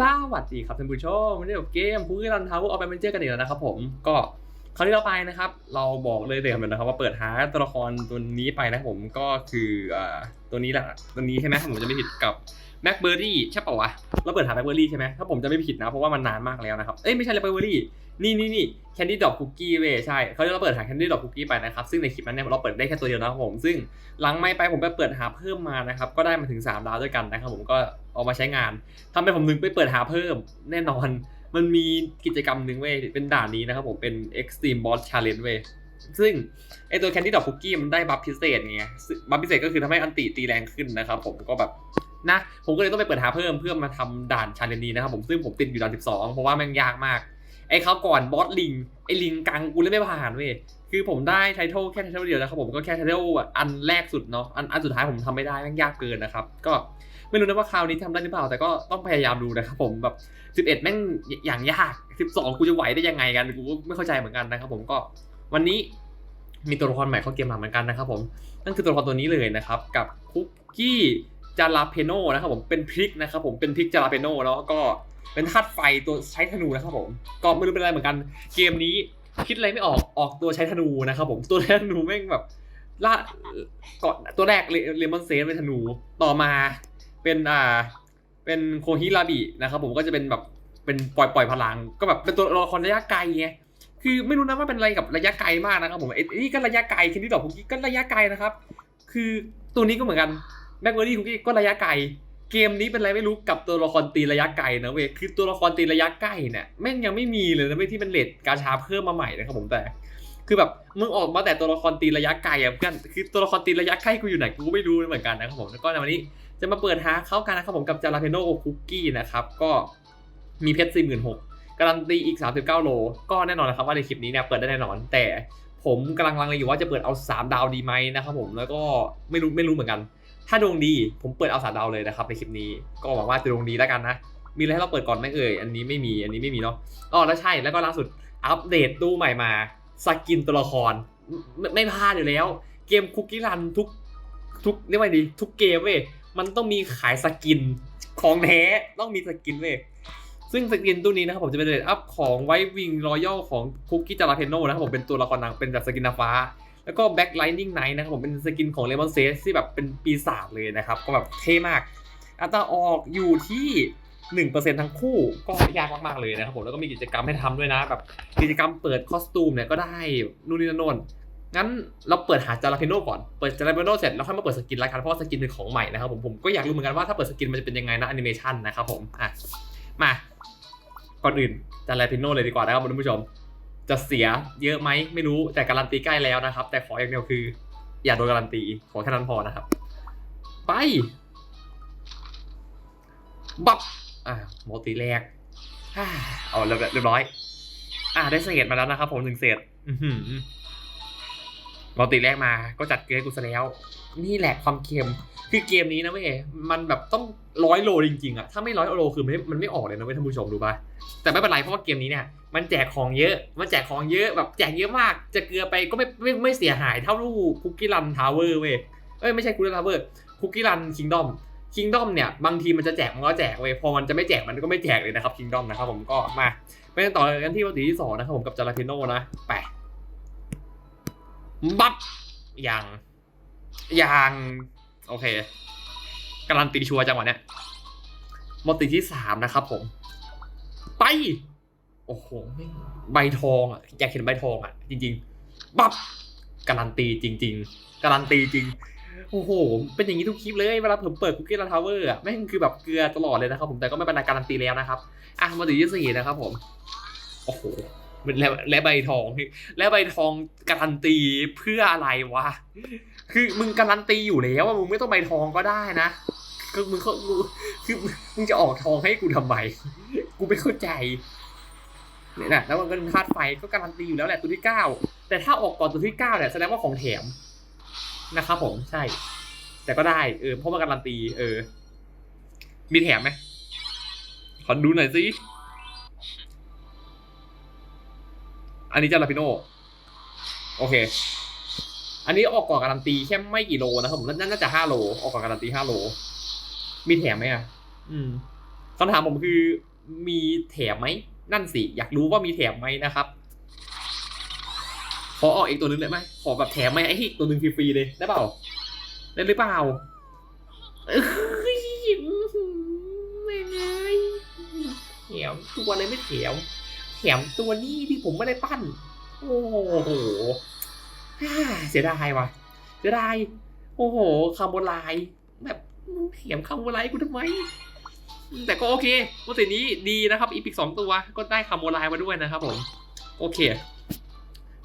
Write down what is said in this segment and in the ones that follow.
สวัสดีครับท่านผู้ชมวันนี้กับเกมพูดรันทาวเวอร์ออฟแมนเจอกันอีกแล้วนะครับผมก็คราวที่เราไปนะครับ เราบอกเลยเลยครับนะครับว่าเปิดหาตัวละครตัวนี้ไปนะผมก็คืออ่าตัวนี้แหละตัวนี้ใช่ไหมผมจะไม่ผิดกับแม็กเบอร์รี่ใช่ป่าวะเราเปิดหาแม็กเบอร์รี่ใช่ไหมถ้าผมจะไม่ผิดนะเพราะว่ามันนานมากแล้วนะครับเอ้ยไม่ใช่แม็กเบอร์รี่นี่นี่นี่แคนดี้ดอกคุกกี้เว้ยใช่เขาที่เราเปิดหาแคนดี้ดอกคุกกี้ไปนะครับซึ่งในคลิปนั้นเนี่ยเราเปิดได้แค่ตัวเดียวนะครับผมซึ่งหลังไม่ไปผมไปเปิดหาเพิ่มมานะครับก็ได้มาถึง 3 ดาวด้วยกันนะครับผมก็ เอามาใช้งานทำให้ผมนึกไปเปิดหาเพิ่มแน่นอน มันมีกิจกรรมหนึ่งเว้ยเป็นด่านนี้นะครับผมเป็น Extreme Boss Challenge เว้ยซึ่งไอตัวแคนดี้ดอกคุกกี้มันได้บัฟพิเศษไงบัฟพิเศษก็คือทำให้อันติตีแรงขึ้นนะครับผมก็แบบนะผมก็เลยต้องไปเปิดหาเพิ่มเพื่อมาทำด่านชาเลนจ์นี้นะครับผมซึ่งผมติดอยู่ด่าน 12 เพราะว่าแม่งยากมากไอ้เขาก่อนบอสลิงไอ้ลิงกังกูเล่นไม่ผ่านเว้ยคือผมได้ไทท l ลแค่ไทท l ลเดียวนะครับผมก็แค่ไทท l ลอันแรกสุดเนาะอันอันสุดท้ายผมทำไม่ได้แม่งยากเกินนะครับก็ ไม่รู้นะว่าคราวนี้ทำได้หรือเปล่า แต่ก็ต้องพยายามดูนะครับผมแบบ 11 แม่งอย่างยาก 12 กูจะไหวได้ยังไงกัน กูก็ไม่เข้าใจเหมือนกันนะครับผมก็วันนี้มีตัวละครใหม่เข้าเกมมาเหมือนกันนะครับผมนั่นคือตัวละครตัวนี้เลยนะครับ กับคุกกี้จาราเพโนนะครับผมเป็นพริกนะครับผมเป็นพริกจาราเพโนแล้วก็เป็นธาตุไฟตัวใช้ธนูนะครับผมก็ไม่รู้เป็นอะไรเหมือนกัน เกมนี้คิดอะไรไม่ออกออกตัวใช้ธนูนะครับผมตัวใช้ธนูแม่งแบบล่าก่อนตัวแรกเลมอนเซนเป็นธนูต่อมา เป็นอ่า เป็นโคฮิราบินะครับผมก็จะเป็นแบบเป็นปล่อยปล่อยพลัง ก็แบบเป็นตัวละครระยะไกลไงคือไม่รู้นะว่าเป็นอะไรกับระยะไกลมากนะครับผมไอ้นี่ก็ระยะไกลคิดที่ดอกคุกกี้ก็ระยะไกลนะครับ คือตัวนี้ก็เหมือนกันแบ็กเวอรี่คุกกี้ก็ระยะไกลเกมนี้เป็นอะไรไม่รู้กับตัวละครตีระยะไกลนะเว้ยคือตัวละครตีระยะใกล้เนี่ยแม่งยังไม่มีเลยนะเว้ยที่เป็นเลดกาชาเพิ่มมาใหม่นะครับผมแต่ คือแบบมึงออกมาแต่ตัวละครตีระยะไกลอะเพื่อนคือตัวละครตีระยะใกล้กูอยู่ไหนกูไม่รู้เหมือนกันนะครับผมแล้วก็ในวันนี้ จะมาเปิดหาเข้ากันนะครับผมกับจาราเพโนคุกกี้นะครับ ก็มีเพชรสี่หมื่นหกการันตีอีก 39 โล ก็แน่นอนนะครับว่าในคลิปนี้เนี่ยเปิดได้แน่นอน แต่ผมกำลังลังเลอยู่ว่าจะเปิดเอา 3 ดาวดีไหมนะครับผมแล้วก็ไม่รู้ไม่รู้เหมือนกัน ถ้าดวงดีผมเปิดเอาสามดาวเลยนะครับในคลิปนี้ก็หวังว่าจะดวงดีแล้วกันนะ มีอะไรให้เราเปิดก่อนไหมเอ่ยอันนี้ไม่มีอันนี้ไม่มีเนาะอ๋อแล้วใช่แล้วก็ล่าสุดอัปเดตตู้ใหม่มาสกินตัวละครไม่ไม่พลาดอยู่แล้ว เกมคุกกี้รันทุกทุกเรียกว่าไงดี ทุกเกมเว้ย มันต้องมีขายสกินของแท้ต้องมีสกินเว้ยซึ่งสกินตู้นี้นะครับผมจะเป็นเรทอัพของไววิงรอยัลของคุกกี้จาราเพโนนะครับผมเป็นตัวละครนางเป็นแบบสกินนาฟ้า แล้วก็ Back Lightning Knight นะครับผมเป็นสกินของ Lemon s a g e ที่แบบเป็นปีศาจเลยนะครับ ก็แบบเท่มาก อัตราออกอยู่ที่1%ทั้งคู่ก็ยากมากๆเลยนะครับผมแล้วก็มีกิจกรรมให้ทำด้วยนะแบบกิจกรรมเปิดคอสตูมเนี่ยก็ได้นู่นนี่นั่น งั้นเราเปิดหาจาราเพโนก่อน เปิดจาราเพโนเสร็จแล้วค่อยมาเปิดสกินละกันเพราะว่าสกินเป็นของใหม่นะครับผมผมก็อยากรู้เหมือนกันว่าถ้าเปิดสกินมันจะเป็นยังไงนะแอนิเมชันนะครับผมอะมาก่อนอื่นจาราเพโนเลยดีกว่านะครับคุณผู้ชม จะเสียเยอะไหมไม่รู้แต่การันตีใกล้แล้วนะครับ แต่ขออย่างเดียวคือ อย่าโดนการันตีขอแค่นั้นพอนะครับ ไปบับอ่าโมตีแรกอ่าเอาเรียบเรียบร้อย อ่าได้เศษมาแล้วนะครับผมหนึ่งเศษ อื อหือโมตีแรกมาก็จัดเกลือกูซะแล้ว นี่แหละความเค็มคือเกมนี้นะเว้ยมันแบบต้องร้อยโลจริงๆอะถ้าไม่ร้อยโลคือมันไม่มันไม่ออกเลยนะเว้ยท่านผู้ชมดูป่ะแต่ไม่เป็นไรเพราะว่าเกมนี้เนี่ยมันแจกของเยอะ มันแจกของเยอะแบบแจกเยอะมาก จะเกลือไปก็ไม่ไม่ไม่เสียหายเท่าลูกคุกกี้รันทาวเวอร์เว้ยเอ้ยไม่ใช่คุกกี้รันทาวเวอร์คุกกี้รันคิงดอมคิงดอมเนี่ยบางทีมันจะแจกมันก็แจกเว้ยพอมันจะไม่แจกมันก็ไม่แจกเลยนะครับคิงดอมนะครับผมก็มาไปกันต่อกันที่วัตถุที่สองนะครับผมกับจาราเพโนนะไป บับอย่างอย่างโอเคการันตีชัวร์จังหวะเนี้ยมอติที่สามนะครับผม ไป โอ้โหใบทองอะอยากเห็นใบทองอะ จริง ๆ บับการันตีจริง ๆ การันตีจริงโอ้โห เป็นอย่างนี้ทุกคลิปเลย เวลาผมเปิดคุกกี้รันทาวเวอร์อะแม่งคือแบบเกลือตลอดเลยนะครับผม แต่ก็ไม่เป็นไรการันตีแล้วนะครับ อะ มาถึงที่สี่นะครับผม โอ้โห และและใบทอง และใบทองการันตีเพื่ออะไรวะ คือมึงการันตีอยู่แล้วว่ามึงไม่ต้องใบทองก็ได้นะคือมึงเขาคือมึงจะออกทองให้กูทำไม กูไม่เข้าใจเนี่ยนะแล้วมันก็ธาตุไฟก็การันตีอยู่แล้วแหละตัวที่เก้าแต่ถ้าออกก่อนตัวที่เก้าเนี่ยแสดงว่าของแถมนะครับผมใช่ แต่ก็ได้เออเพราะมันการันตี เออ มีแถมไหมขอดูหน่อยสิ อันนี้จาราพิโนโอเค อันนี้ออกก่อนการันตีแค่ไม่กี่โลนะครับผมน่าจะห้าโล ออกก่อนการันตีห้าโล มีแถมไหมอะ อืมคำถามผมคือมีแถมไหม นั่นสิ อยากรู้ว่ามีแถมไหมนะครับขอออกอีกตัวนึงเลยไหมขอแบบแถมไหมไอ้ที่ตัวหนึ่งฟรีๆเลยได้เปล่าได้หรือเปล่าเอ้ยไม่ไงแถมตัวอะไรไม่แถม แถมตัวนี้ที่ผมไม่ได้ปั้น โอ้โหเสียดายว่ะเสียดาย โอ้โหคำโบรายแบบมึงแถมคำโบรายกูทำไม แต่ก็โอเคโปรเจกต์นี้ดีนะครับ อีพิกสองตัวก็ได้คำโบรายมาด้วยนะครับผม โอเค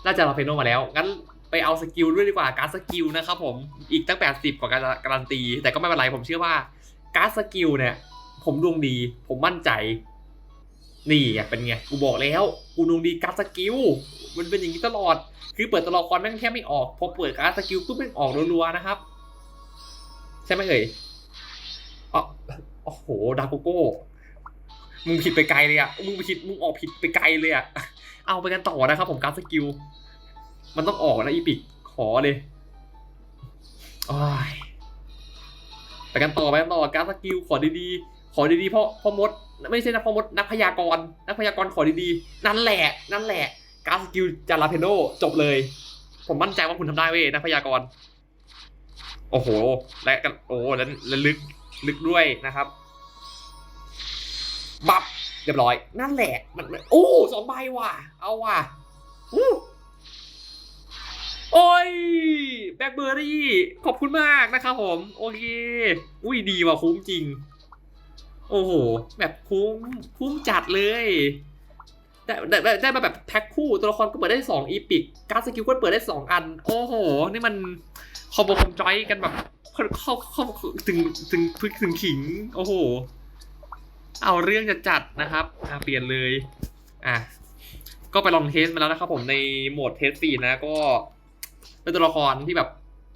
น่าจะเราเพโนมาแล้ว งั้นไปเอาสกิลด้วยดีกว่า การสกิลนะครับผม อีกตั้ง 80 กว่าการการันตี แต่ก็ไม่เป็นไร ผมเชื่อว่า การสกิลเนี่ย ผมดวงดี ผมมั่นใจ นี่ไงเป็นไง กูบอกแล้ว กูดวงดีการดสกิล มันเป็นอย่างนี้ตลอด คือเปิดตัวละครแม่งแค่ไม่ออก พอเปิดการดสกิลปุ๊บแม่งออกรัวๆนะครับ ใช่ไหมเอ่ยอ๋อโอ้โห ดาโกโก้ มึงผิดไปไกลเลยอะมึงผิด มึงออกผิดไปไกลเลยอะเอาไปกันต่อนะครับผมการดสกิล มันต้องออกนะอีพิก ขอเลยโอ้ยไปกันต่อไปกันต่อการดสกิลขอดีๆ ขอดีๆเพราะพ่อมด ไม่ใช่นะพ่อมดนักพยากรณ์นักพยากรณ์ขอดีๆ นั่นแหละ นั่นแหละ การดสกิลจาราเพโนจบเลย ผมมั่นใจว่าคุณทำได้เว้ยนักพยากรณ์โอ้โห และกันโอ้แล้วและลึกลึกด้วยนะครับ บับเรียบร้อย นั่นแหละมันมันโอ้สองใบว่ะ เอาว่ะอู้โอ้ยแบล็คเบอร์รี่ ขอบคุณมากนะครับผม โอเค อุ้ยดีว่ะคุ้มจริง โอ้โห แบบคุ้มคุ้มจัดเลยได้ได้ได้ได้มาแบบแพ็คคู่ตัวละครก็เปิดได้สองอีพิกการดสกิลก็เปิดได้สองอัน โอ้โห นี่มันคอมโบคอมจอยกันแบบเข้าเข้าถึงถึงพึกถึงขิง โอ้โห เอาเรื่องจะจัดนะครับอะเปลี่ยนเลยอะก็ไปลองเทสมาแล้วนะครับผมในโหมดเทสฟรีนะก็เป็นตัวละครที่แบบ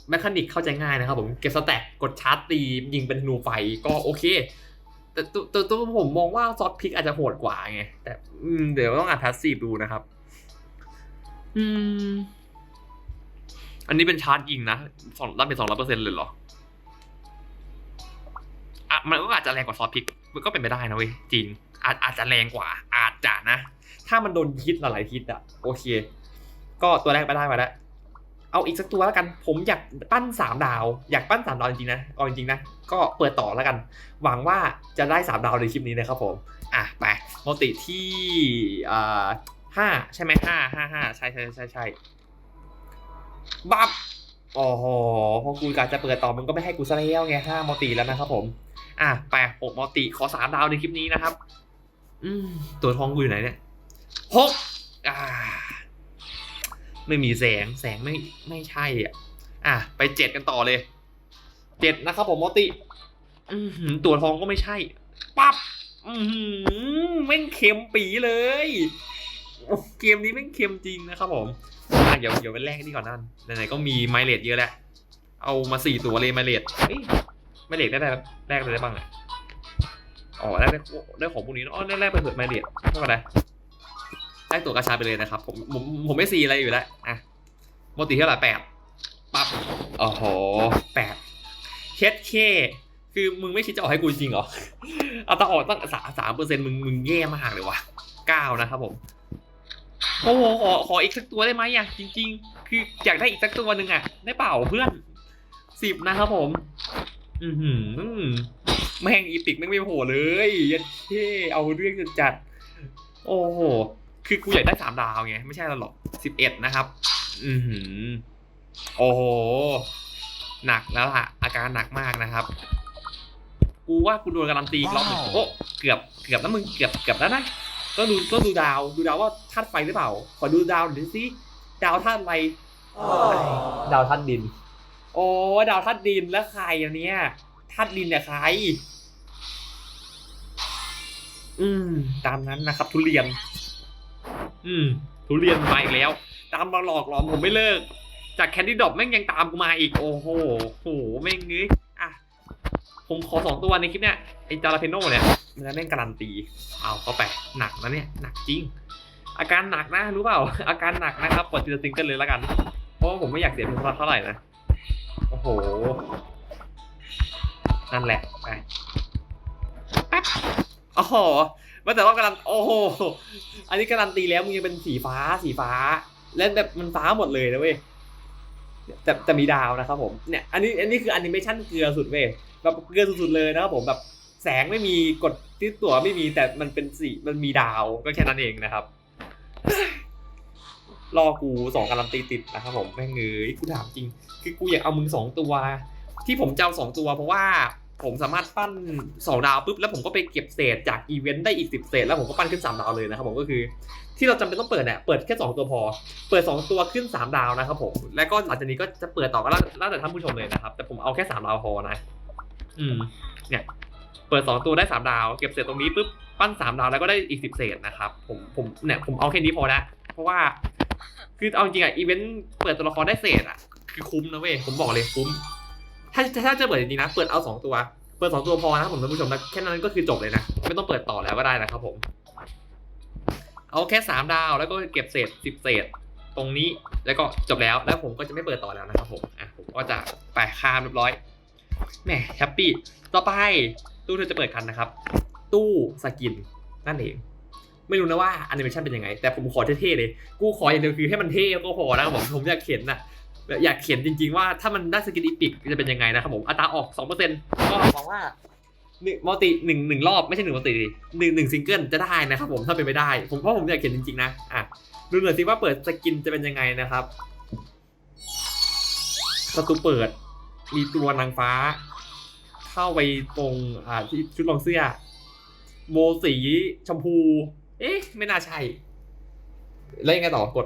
แมคานิกเข้าใจง่ายนะครับผมเก็บสแต็กกดชาร์จตียิงเป็นธนูไฟก็โอเค แต่ตัวตัวตัวผมมองว่าซอสพิกอาจจะโหดกว่าไง แต่อืมเดี๋ยวต้องอ่านพาสซีฟดูนะครับ อืม อันนี้เป็นชาร์จยิงนะสองรับเป็นสองร้อยเปอร์เซ็นต์เลยเหรอ อะ มันก็อาจจะแรงกว่าซอสพริก มันก็เป็นไปได้นะเว้ยจริง อาจอาจจะแรงกว่า อาจจะนะ ถ้ามันโดนฮิตหลายๆฮิตอะโอเค ก็ตัวแรกไปได้มาแล้ว เอาอีกสักตัวแล้วกัน ผมอยากปั้นสามดาว อยากปั้นสามดาวจริงๆนะเอาจริงๆนะ ก็เปิดต่อแล้วกัน หวังว่าจะได้สามดาวในคลิปนี้นะครับผม อะไปโมติที่อ่าห้าใช่ไหมห้าห้าห้าใช่ใช่ใช่ใช่บับโอ้โหพอกูกะจะเปิดต่อมันก็ไม่ให้กูซะแล้วไงห้าโมติแล้วนะครับผม อะไปหกโมติขอสามดาวในคลิปนี้นะครับ อืม ตัวทองกูอยู่ไหนเนี่ยหกอ่า ไม่มีแสงแสงไม่ไม่ใช่อะ อะ ไปเจ็ดกันต่อเลยเจ็ดนะครับผมโมติหือตัวทองก็ไม่ใช่ ปั๊บหือแม่งเค็มปีเลยโอ้เกมนี้แม่งเค็มจริงนะครับผมอะเดี๋ยวเดี๋ยวไปแรกนี่ก่อนนั่นไหนๆก็มีไมเลดเยอะแล้ว เอามาสี่ตัวเลยไมเลดเอ้ยไมเลดได้ได้แรกเลยได้บ้างอะอ๋อได้ได้ได้ของพวกนี้อะอ๋อได้แรกไปเถอะไมเลดไม่เป็นไร ได้ตัวกระชาไปเลยนะครับ ผมผมผมไม่ซีอะไรอยู่แล้วอะโมติเท่าไหร่แปดปั๊บโอ้โหแปดเช็ดเคคือมึงไม่คิดจะออกให้กูจริงเหรอ เอาตั้งออกตั้งสามสามเปอร์เซ็นต์มึงมึงแย่มากเลยวะเก้านะครับผมโอ้โหขอขออีกสักตัวได้ไหมอะจริง ๆ คืออยากได้อีกสักตัวหนึ่งอะ ได้เปล่าเพื่อนสิบนะครับผม อือหือแม่งอีปิกแม่งไม่โผล่เลยยัดเท่เอาเรื่องจะจัด โอ้โห คือกูอยากได้สามดาวไงไม่ใช่หรอกสิบเอ็ดนะครับ อือหือ โอ้โห หนักแล้วล่ะ อาการหนักมากนะครับ กูว่ากูโดนการันตีอีกรอบหนึ่งว้าวโอ้เกือบเกือบนะมึงเกือบเกือบแล้วนะก็ดูก็ดูดาวดูดาวว่าธาตุไฟหรือเปล่า ขอดูดาวหน่อยสิดาวธาตุอะไรดาวธาตุดิน โอ้ดาวธาตุดินแล้วใครอันเนี้ยธาตุดินเนี่ยใคร อืม ตามนั้นนะครับ ทุเรียน อืมทุเรียนมาอีกแล้ว ตามมาหลอกหลอมผมไม่เลิก จากแคนดี้ดอปแม่งยังตามกูมาอีก โอ้โหโหแม่งเงยอะ ผมขอสองตัวในคลิปเนี้ยไอจาราเพโนเนี่ยมันแม่งการันตี เอาเข้าไป หนักนะเนี่ย หนักจริง อาการหนักนะรู้เปล่า อาการหนักนะครับกดทีละซิงเกิลเลยแล้วกัน เพราะว่าผมไม่อยากเสียเงินเท่าไหร่นะ โอ้โห นั่นแหละ ไปแป๊บอ๋ อมาแต่ว่ากำลังโอ้โหอันนี้การันตีแล้วมึงยังเป็นสีฟ้าสีฟ้า และแบบมันฟ้าหมดเลยนะเว้ยแต่แต่มีดาวนะครับผมเนี่ยอันนี้อันนี้คือแอนิเมชันเกลือสุดเว้ยแบบเกลือสุดๆเลยนะครับผมแบบแสงไม่มีกดที่ตัวไม่มีแต่มันเป็นสีมันมีดาวก็แค่นั้นเองนะครับรอกูสองการันตีติดนะครับผมแม่งเงยกูถามจริง คือกูอยากเอามึงสองตัว ที่ผมจะเอาสองตัวเพราะว่า ผมสามารถปั้นสองดาวปุ๊บแล้วผมก็ไปเก็บเศษจากอีเวนต์ได้อีกสิบเศษ แล้วผมก็ปั้นขึ้นสามดาวเลยนะครับผมก็คือ ที่เราจำเป็นต้องเปิดเนี่ยเปิดแค่สองตัวพอ เปิดสองตัวขึ้นสามดาวนะครับผมแล้วก็หลังจากนี้ก็จะเปิดต่อก็แล้วแล้วแต่ท่านผู้ชมเลยนะครับ แต่ผมเอาแค่สามดาวพอนะอืมเนี่ยเปิดสองตัวได้สามดาว เก็บเศษตรงนี้ปุ๊บปั้นสามดาวแล้วก็ได้อีกสิบเศษนะครับผมผมเนี่ยผมเอาแค่นี้พอละเพราะว่าคือเอาจริงอะอีเวนต์เปิดตัวละครได้เศษอะคือคุ้มนะเว้ยผมบอกเลยคุ้ม ถ้าถ้าจะเปิดจริงๆนะ เปิดเอาสองตัว เปิดสองตัวพอนะผมท่านผู้ชมนะแค่นั้นก็คือจบเลยนะ ไม่ต้องเปิดต่อแล้วก็ได้นะครับผม เอาแค่สามดาวแล้วก็เก็บเศษสิบเศษตรงนี้แล้วก็จบแล้วแล้วผมก็จะไม่เปิดต่อแล้วนะครับผมอะผมก็จะไปข้ามเรียบร้อยแหมแฮปปี้ต่อไปตู้ที่จะเปิดกันนะครับ ตู้สกินนั่นเองไม่รู้นะว่าแอนิเมชันเป็นยังไง แต่ผมขอเท่ๆเลย กูขออย่างเดียวคือให้มันเท่ก็พอนะครับผมผมอยากเขียนนะ แบบอยากเขียนจริง ๆ ว่าถ้ามันได้สกินอีพิกจะเป็นยังไงนะครับผมอัตราออก2%ก็หวังว่าหนึ่งมัลติหนึ่งหนึ่งรอบไม่ใช่หนึ่งมัลติดิหนึ่งหนึ่งซิงเกิลจะได้นะครับผมถ้าเป็นไปได้ ผมเพราะผมอยากเขียนจริงๆนะอะดูหน่อยสิว่าเปิดสกินจะเป็นยังไงนะครับประตูเปิด มีตัวนางฟ้า เข้าไปตรงอ่าที่ชุดรองเสื้อโมสีชมพู เอ๊ะ ไม่น่าใช่ แล้วยังไงต่อกด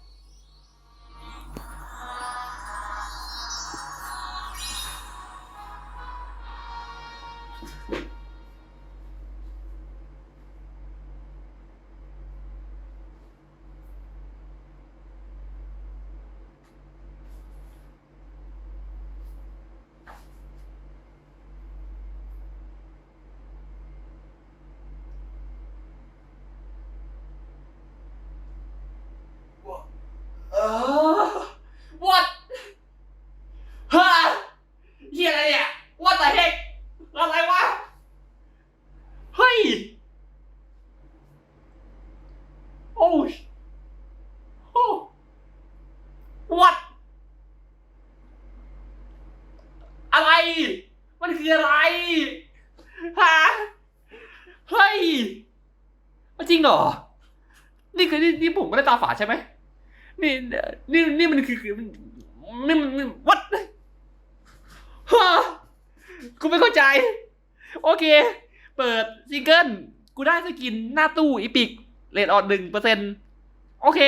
ริงเหรอ นี่คือนี่นี่ผมไม่ได้ตาฝาดใช่ไหมนี่นี่นี่มันคือนี่มันวัดฮะกูไม่เข้าใจ โอเค เปิดซิงเกิลกูได้สกินหน้าตู้อีพิกเลทออดหนึ่งเปอร์เซ็นโอเค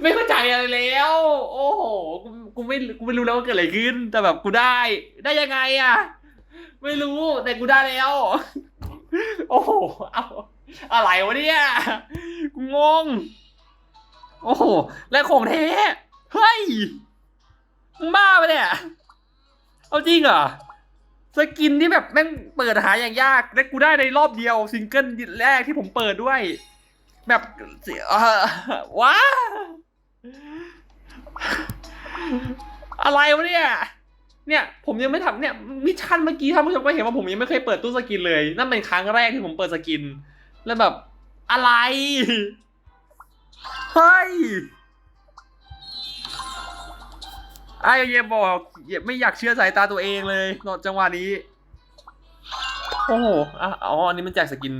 ไม่เข้าใจอะไรแล้ว โอ้โหกูกูไม่กูไม่รู้แล้วว่าเกิดอะไรขึ้น แต่แบบกูได้ ได้ยังไงอะ ไม่รู้แต่กูได้แล้ว โอ้โหเอาอะไรวะเนี่ยกูงง โอ้โห และของแท้ เฮ้ยมึงบ้าไปะเนี่ย เอาจริงเหรอ สกินที่แบบแม่งเปิดหาอย่างยาก และกูได้ในรอบเดียวซิงเกิลแรกที่ผมเปิดด้วย แบบเออว้าอะไรวะเนี่ย เนี่ยผมยังไม่ทำเนี่ยมิชชั่นเมื่อกี้ท่านผู้ชมก็เห็นว่าผมยังไม่เคยเปิดตู้สกินเลยนั่นเป็นครั้งแรกที่ผมเปิดสกิน แล้วแบบอะไรเฮ้ยไอ้เยบอกไม่อยากเชื่อสายตาตัวเองเลยนจังหวะนี้ โอ้โหอ๋ออันนี้มันแจกสกิน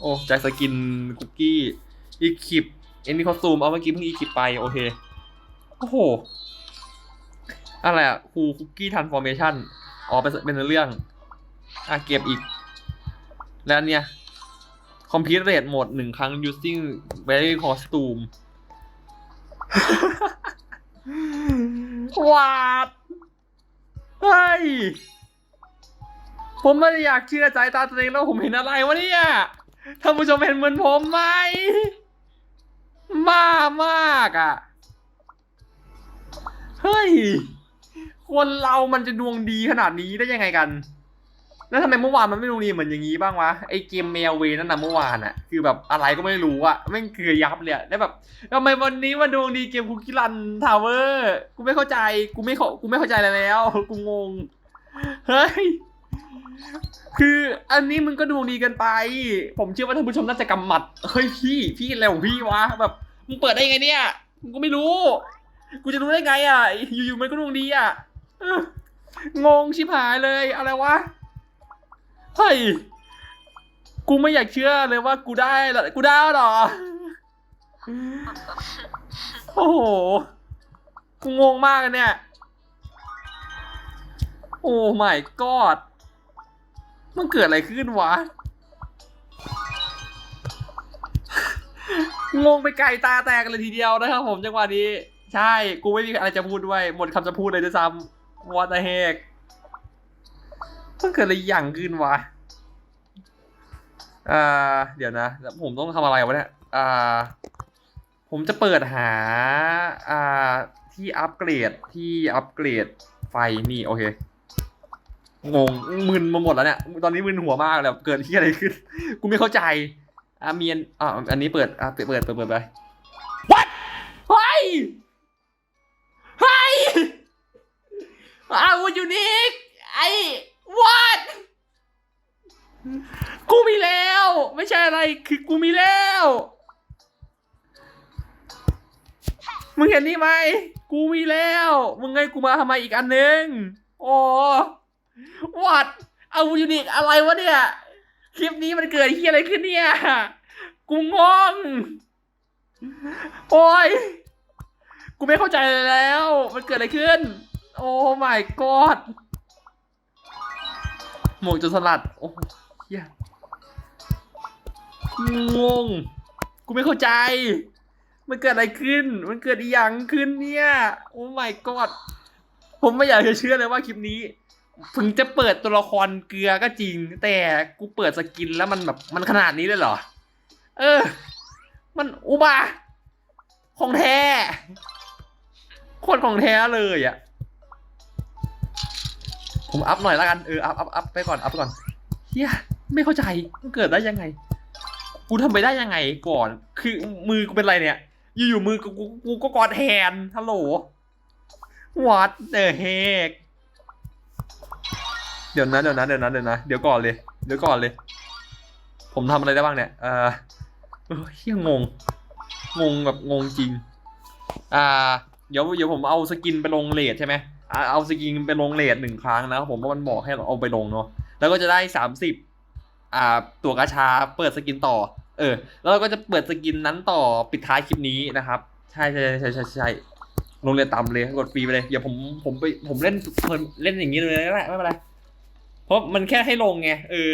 โอ้แจกสกินคุกกี้อีคิปเอ็นนี่คอสตูมเอาเมื่อกี้เพิ่งอีคิปไปโอเคโอ้โห อะไรอะคูคุกกี้ทันฟอร์เมชั่นอ๋อเป็นเป็นเรื่อง อะเก็บอีก แล้วเนี่ยคอมพิวเตอร์โหมดหนึ่งครั้ง using very costume วาดเฮ้ย ผมไม่ได้อยากเชื่อใจตาตัวเองแล้วผมเห็นอะไรวะเนี่ยท่านผู้ชมเห็นเหมือนผมไหมบ้ามากอะ เฮ้ย คนเรามันจะดวงดีขนาดนี้ได้ยังไงกัน แล้วทำไมเมื่อวานมันไม่ดูดีเหมือนอย่างนี้บ้างวะ ไอเกมเมลเวนั่นนะเมื่อวานอะคือแบบอะไรก็ไม่รู้อะแม่งคือยับเลยแล้วแบบทำไมวันนี้มาดวงดีเกมคุกกี้รันทาวเวอร์ กูไม่เข้าใจ กูไม่เข้ากูไม่เข้าใจอะไรแล้ว กูงง เฮ้ย คืออันนี้มึงก็ดวงดีกันไป ผมเชื่อว่าท่านผู้ชมน่าจะกำหมัด เฮ้ยพี่พี่อะไรของพี่วะ แบบมึงเปิดได้ไงเนี่ย กูก็ไม่รู้ กูจะรู้ได้ไงอะอยู่ๆมันก็ดวงดีอะ งงชิบหายเลยอะไรวะเฮ้ยกูไม่อยากเชื่อเลยว่ากูได้ละกูได้หรอ โอ้โห กูงงมากเลยเนี่ย โอ้ my god มันเกิดอะไรขึ้นวะ งงไปไกลตาแตกเลยทีเดียวนะครับผมจังหวะนี้ ใช่ กูไม่มีอะไรจะพูดด้วย หมดคำจะพูดเลยด้วยซ้ำ what the heck มันเกิดอะไรอย่างขึ้นวะอ่าเดี๋ยวนะแล้วผมต้องทำอะไรวะเนี่ยอ่าผมจะเปิดหาอ่าที่อัปเกรดที่อัปเกรดไฟนี่โอเคงงมึนมาหมดแล้วเนี่ยตอนนี้มึนหัวมากเลยเกิดที่อะไรขึ้น กูไม่เข้าใจอ่าเมียนอ่าอันนี้เปิดอ่าเปิดเปิดเปิดเปิดไป what เฮ้ย อ้าวยูนิคไอ้ what กูมีแล้ว ไม่ใช่อะไรคือกูมีแล้ว มึงเห็นนี่ไหม กูมีแล้ว มึงไงกูมาทำไมอีกอันหนึ่งโอ้วัดเอายูนิคอะไรวะเนี่ย คลิปนี้มันเกิดที่อะไรขึ้นเนี่ย กูงง โอ้ย กูไม่เข้าใจเลยแล้ว มันเกิดอะไรขึ้น โอ้ my god หมวกจนสลัด โอ้ยงง กูไม่เข้าใจ มันเกิดอะไรขึ้น มันเกิดอีหยังขึ้นเนี่ย โอ้ my god ผมไม่อยากจะเชื่อเลยว่าคลิปนี้ถึงจะเปิดตัวละครเกลือก็จริง แต่กูเปิดสกินแล้วมันแบบมันขนาดนี้เลยเหรอ เออ มันอุบาของแท้โคตรของแท้เลยอะ ผมอัพหน่อยแล้วกันเอออัพอัพอัพไปก่อนอัพไปก่อนเฮียไม่เข้าใจมันเกิดได้ยังไง กูทำไปได้ยังไงก่อน คือมือกูเป็นไรเนี่ย อยู่ๆมือกูกูกูก็กอดแทนฮัลโหล what the heck เดี๋ยวนะเดี๋ยวนะเดี๋ยวนะเดี๋ยวนะเดี๋ยวก่อนเลยเดี๋ยวก่อนเลย ผมทำอะไรได้บ้างเนี่ยเออเฮียงง งงแบบงงจริง อ่า เดี๋ยวเดี๋ยวผมเอาสกินไปลงเลทใช่ไหม เอาสกินไปลงเลทหนึ่งครั้งนะครับผมเพราะมันบอกให้เราเอาไปลงเนาะแล้วก็จะได้สามสิบอ่าตัวกาชาเปิดสกินต่อ เออ แล้วเราก็จะเปิดสกินนั้นต่อปิดท้ายคลิปนี้นะครับ ใช่ใช่ใช่ใช่ใช่ลงเรียนต่ำเลยกดฟรีไปเลยอย่าผมผมไปผมเล่นเพลินเล่นอย่างนี้เลยก็ได้ไม่เป็นไรเพราะมันแค่ให้ลงไงเออ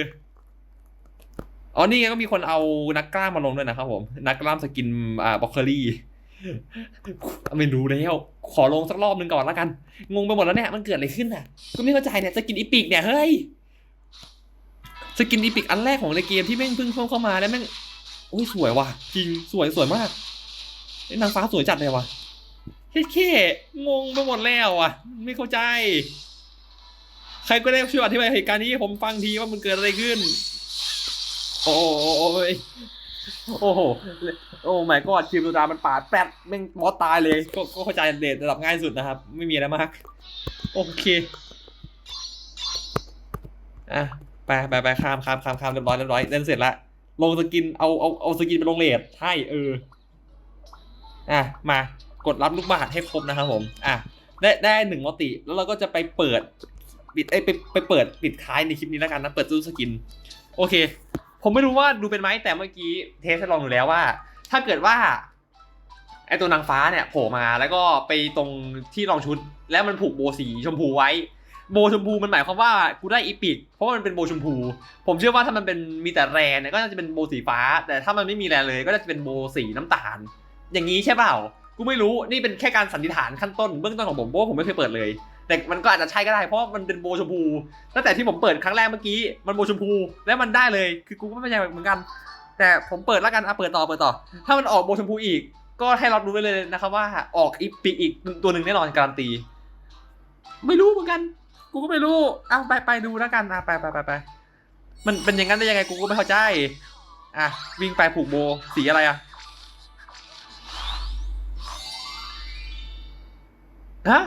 อ๋อนี่ไงก็มีคนเอานักกล้ามมาลงด้วยนะครับผม นักกล้ามสกินอ่าบล็อกเคอรี่ ไม่รู้แล้ว ขอลงสักรอบหนึ่งก่อนแล้วกัน งงไปหมดแล้วเนี่ย มันเกิดอะไรขึ้นอะก็ไม่เข้าใจเนี่ยสกินอีพิกเนี่ยเฮ้ยสกินอีพิกอันแรกของในเกมที่แม่งเพิ่งเพิ่มเข้ามาแล้วแม่งโอ้ยสวยว่ะ จริงสวยสวยมากไอ้นางฟ้าสวยจัดเลยว่ะเฮ้ยแค่งงไปหมดแล้วอะ ไม่เข้าใจ ใครก็ได้ช่วยอธิบายเหตุการณ์นี้ให้ผมฟังทีว่ามันเกิดอะไรขึ้น โอ้ย โอ้โห โอ้ไม่ก็ทีมดูดามันปาดแป๊ดแม่งบอสตายเลยก็ก็เข้าใจเดทระดับง่ายสุดนะครับ ไม่มีอะไรมาก โอเคอะไปไปไปข้ามข้ามข้ามข้ามเรียบร้อยเรียบร้อยเล่นเสร็จละลงสกินเอาเอาเอาสกินไปลงเลทใช่เอออะมากดรับลูกบาศให้ครบนะครับผม อะได้ได้หนึ่งมอติแล้วเราก็จะไปเปิดปิดเอ้ยไปไปเปิดปิดท้ายในคลิปนี้แล้วกันนะ เปิดตู้สกิน โอเค ผมไม่รู้ว่าดูเป็นไหมแต่เมื่อกี้เทสให้ลองดูแล้วว่า ถ้าเกิดว่าไอตัวนางฟ้าเนี่ยโผล่มาแล้วก็ไปตรงที่รองชุด แล้วมันผูกโบสีชมพูไว้ โบชมพูมันหมายความว่ากูได้อีพิกเพราะมันเป็นโบชมพู ผมเชื่อว่าถ้ามันเป็นมีแต่แรเนี่ยก็น่าจะเป็นโบสีฟ้า แต่ถ้ามันไม่มีแรเลยก็น่าจะเป็นโบสีน้ำตาล อย่างนี้ใช่เปล่า กูไม่รู้นี่เป็นแค่การสันนิษฐานขั้นต้นเบื้องต้นของผมเพราะว่าผมไม่เคยเปิดเลย แต่มันก็อาจจะใช่ก็ได้เพราะมันเป็นโบชมพูตั้งแต่ที่ผมเปิดครั้งแรกเมื่อกี้มันโบชมพูแล้วมันได้เลยคือกูก็ไม่ใช่เหมือนกัน แต่ผมเปิดแล้วกันอะเปิดต่อเปิดต่อ ถ้ามันออกโบชมพูอีก ก็ให้รับรู้ไว้เลยนะครับว่าออกอีปิกอีกตัวหนึ่งแน่นอนการันตี ไม่รู้เหมือนกัน กูก็ไม่รู้เอาไปไปดูแล้วกันอะไปไปไปไปมันเป็นอย่างนั้นได้ยังไงกูก็ไม่เข้าใจอะวิ่งไปผูกโบสีอะไรอะฮะ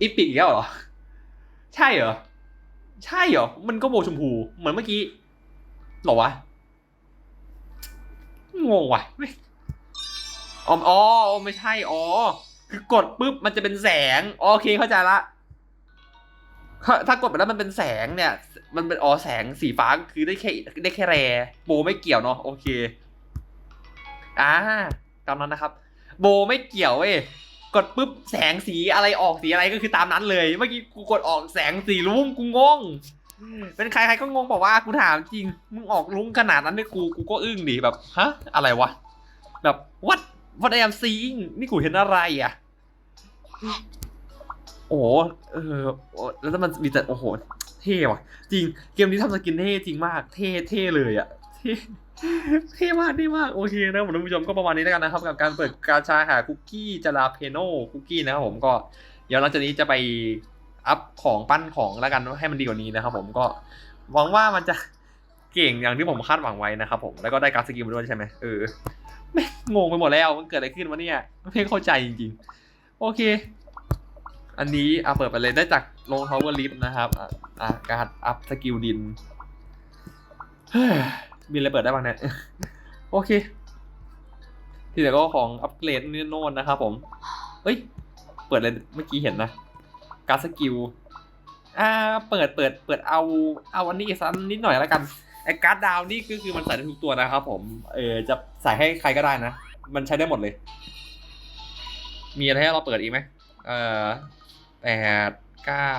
อีปิกอีกแล้วเหรอ ใช่เหรอ ใช่เหรอ มันก็โบชมพู เหมือนเมื่อกี้หรอวะ งงว่ะอ๋ออ๋อ ไม่ใช่ อ๋อ คือกดปุ๊บมันจะเป็นแสง โอเคเข้าใจละ ถ้าถ้ากดไปแล้วมันเป็นแสงเนี่ย มันเป็นอ๋อแสงสีฟ้าคือได้แค่ได้แค่แรโบไม่เกี่ยวเนาะ โอเค อ่าตามนั้นนะครับ โบไม่เกี่ยวเว้ย กดปุ๊บแสงสีอะไรออกสีอะไรก็คือตามนั้นเลย เมื่อกี้กูกดออกแสงสีรุ้งกูงง เป็นใครใครก็งงบอกว่ากูถามจริง มึงออกรุ้งขนาดนั้นเนี่ยกูกูก็อึ้งดิแบบฮะอะไรวะ แบบ what what I am seeing นี่กูเห็นอะไรอะ โอ้เออแล้วมันมีแต่โอ้โห เท่ว่ะ จริงเกมนี้ทำสกินเท่จริงมาก เท่เท่เลยอะเท่ เท่มากเท่มากโอเคนะผมท่านผู้ชมก็ประมาณนี้แล้วกันนะครับ กับการเปิดกาชาหาคุกกี้จาราเพโนคุกกี้นะครับผมก็เดี๋ยวหลังจากนี้จะไปอัพของปั้นของแล้วกันให้มันดีกว่านี้นะครับ ผมก็หวังว่ามันจะเก่งอย่างที่ผมคาดหวังไว้นะครับผมแล้วก็ได้การดสกิลมาด้วยใช่ไหมเออไม่งงไปหมดแล้วมันเกิดอะไรขึ้นวะเนี่ยไม่เข้าใจจริงๆ โอเค อันนี้อะเปิดไปเลยได้จากลงทาวเวอร์ลิฟนะครับอะการอัพสกิลดินเฮ้ มีอะไรเปิดได้บ้างเนี่ยโอเค ที่เหลือก็ของอัปเกรดนี่โน่นนะครับผมเอ้ย เปิดเลยเมื่อกี้เห็นนะ การสกิล อ่า เปิดเปิดเปิดเอาเอาอันนี้อีกสักนิดหน่อยแล้วกันไอ้การ์ดดาวนี่ก็คือมันใส่ได้ทุกตัวนะครับผม เออจะใส่ให้ใครก็ได้นะ มันใช้ได้หมดเลย มีอะไรให้เราเปิดอีกไหมเออแปดเก้า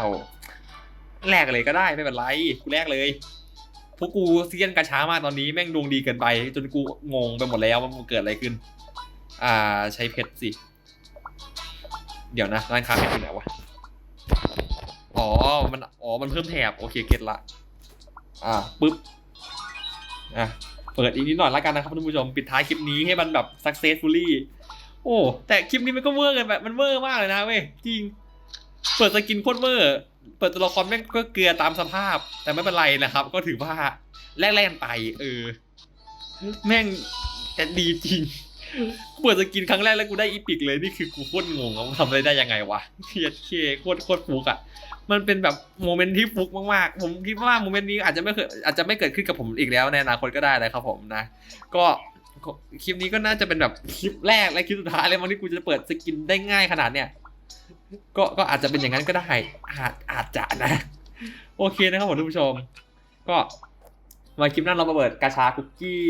แลกเลยก็ได้ไม่เป็นไรกูแลกเลย พวกกูเซียนกระช้ามากตอนนี้แม่งดวงดีเกินไป จนกูงงไปหมดแล้วว่ามันเกิดอะไรขึ้น อ่าใช้เพชรสิ เดี๋ยวนะร้านค้าเพชรอยู่ไหนวะ อ๋อ มันอ๋อ มันเพิ่มแถบ โอเคเก็ตละ อ่าปึ๊บ อะ เปิดอีกนิดหน่อยละกันนะครับท่านผู้ชม ปิดท้ายคลิปนี้ให้มันแบบ successfully โอ้ แต่คลิปนี้มันก็เวอร์เกันแบบมันเวอร์มากเลยนะเว้ย จริง เปิดสกินโคตรเวอร์ เปิดตัวละครแม่งก็เกลือตามสภาพ แต่ไม่เป็นไรนะครับ ก็ถือว่าแลกๆกันไป เออ แม่งแต่ดีจริงเปิดสกินครั้งแรกแล้วกูได้อีพิกเลยนี่คือกูโคตรงงอะว่าทำอะไรได้ยังไงวะเครียดเคโคตรโคตรฟุกอะ มันเป็นแบบโมเมนต์ที่ฟุกมากๆ ผมคิดว่าโมเมนต์นี้อาจจะไม่เคยอาจจะไม่เกิดขึ้นกับผมอีกแล้วในอนาคตก็ได้นะครับผมนะ ก็คลิปนี้ก็น่าจะเป็นแบบคลิปแรกและคลิปสุดท้ายเลยมั้งที่กูจะเปิดสกินได้ง่ายขนาดเนี้ย ก็ก็อาจจะเป็นอย่างนั้นก็ได้อาจอาจจะนะ โอเคนะครับผมท่านผู้ชม ก็มาคลิปหนั้นเรามาเปิดกาชาคุกกี้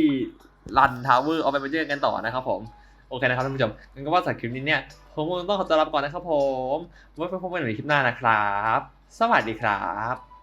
รันทาวเวอร์เอาไปมาเจอกันต่อนะครับผมโอเคนะครับท่านผู้ชมงั้นก็ว่าสักคลิปนี้เนี่ยผมต้องขอตัวลาไปก่อนนะครับผมไว้พบกันใหม่ในคลิปหน้านะครับ สวัสดีครับ